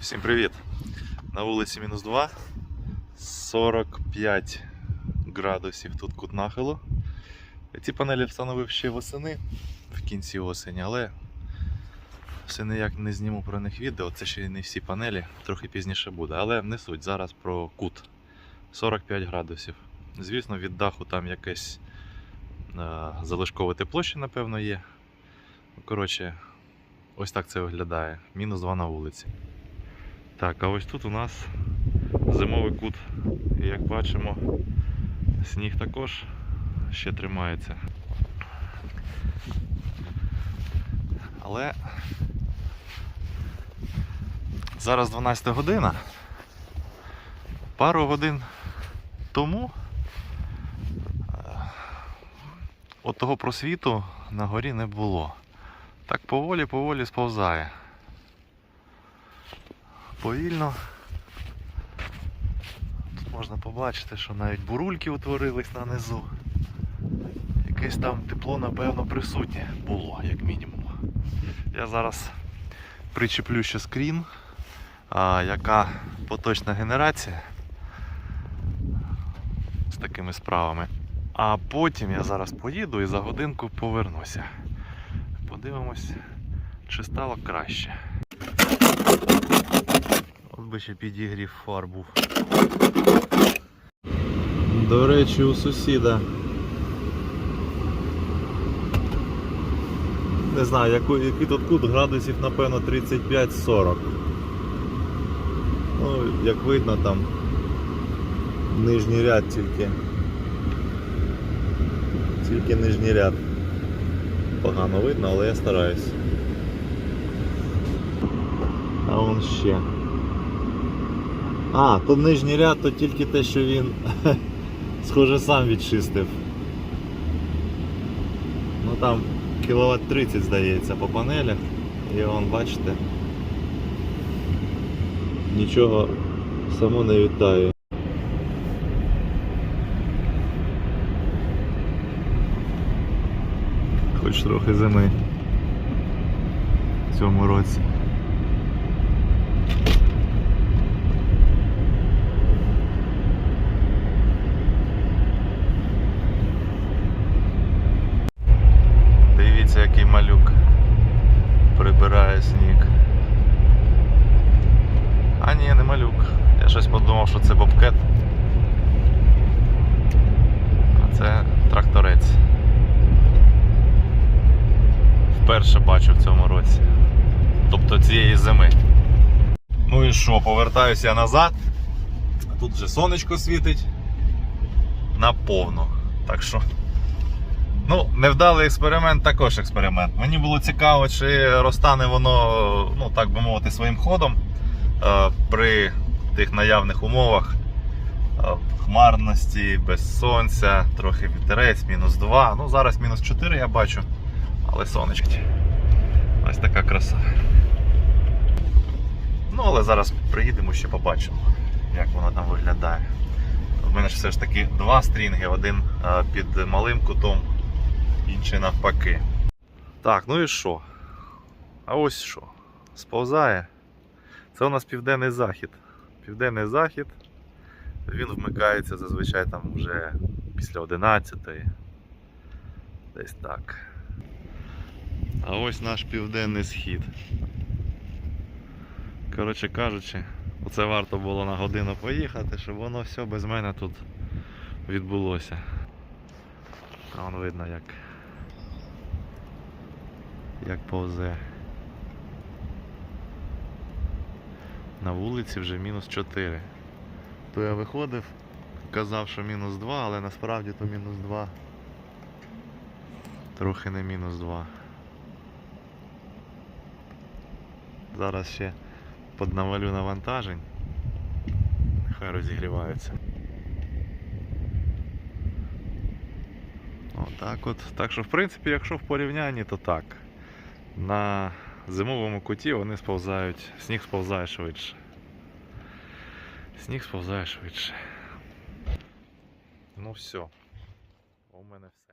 Всім привіт! На вулиці мінус 2, 45 градусів тут кут нахилу. Ці панелі встановив ще восени в кінці осені, але все ніяк не зніму про них відео. Це ще не всі панелі, трохи пізніше буде. Але не суть зараз про кут 45 градусів. Звісно, від даху там якесь е, залишкове тепло ще, напевно, є. Коротше, ось так це виглядає. Мінус 2 на вулиці. Так, а ось тут у нас зимовий кут. І як бачимо, сніг також ще тримається. Але зараз 12 година. Пару годин тому е, от того просвіту на горі не було. Так поволі-поволі сповзає повільно. Тут можна побачити, що навіть бурульки утворились на низу. Якесь там тепло, напевно, присутнє було, як мінімум. Я зараз причеплю ще скрін, а, яка поточна генерація з такими справами. А потім я зараз поїду і за годинку повернуся. Подивимось, чи стало краще. От би ще підігрів фар був. До речі, у сусіда. Не знаю, яку- який тут кут градусів, напевно, 35-40. Ну, як видно там нижній ряд тільки. Тільки нижній ряд. Погано видно, але я стараюсь. А вон ще. А, тут нижній ряд, то тільки те, що він схоже сам відчистив. Ну там кіловат 30 здається по панелях. І вон бачите. Нічого само не вітає. Хоч трохи зими в цьому році. Дивіться, який малюк прибирає сніг. А ні, не малюк. Щось що це бобкет. А це тракторець. Вперше бачу в цьому році. Тобто цієї зими. Ну і що, повертаюся я назад. Тут вже сонечко світить наповно. Так що. Ну, невдалий експеримент також експеримент. Мені було цікаво, чи розтане воно, ну так би мовити, своїм ходом е, при тих наявних умовах е, хмарності, без сонця, трохи вітерець, мінус 2. Ну, зараз мінус 4 я бачу, але сонечко. Ось така краса. Ну, але зараз приїдемо ще побачимо, як воно там виглядає. У мене ж все ж таки два стрінги, один е, під малим кутом, інший навпаки. Так, ну і що? А ось що? Сповзає. Це у нас південний захід. Південний захід. Він вмикається зазвичай там вже після 11 Десь так. А ось наш південний схід. Коротше кажучи, оце варто було на годину поїхати, щоб воно все без мене тут відбулося. Вон видно як. Як повзе. На вулиці вже мінус 4. То я виходив, казав, що мінус 2, але насправді то мінус 2. Трохи не мінус 2. Зараз ще поднавалю навантажень. Нехай розігріваються. Отак от. Так що, в принципі, якщо в порівнянні, то так. На зимовому куті вони сповзають, сніг сповзає швидше. Сніг сповзає швидше. Ну все. У мене все.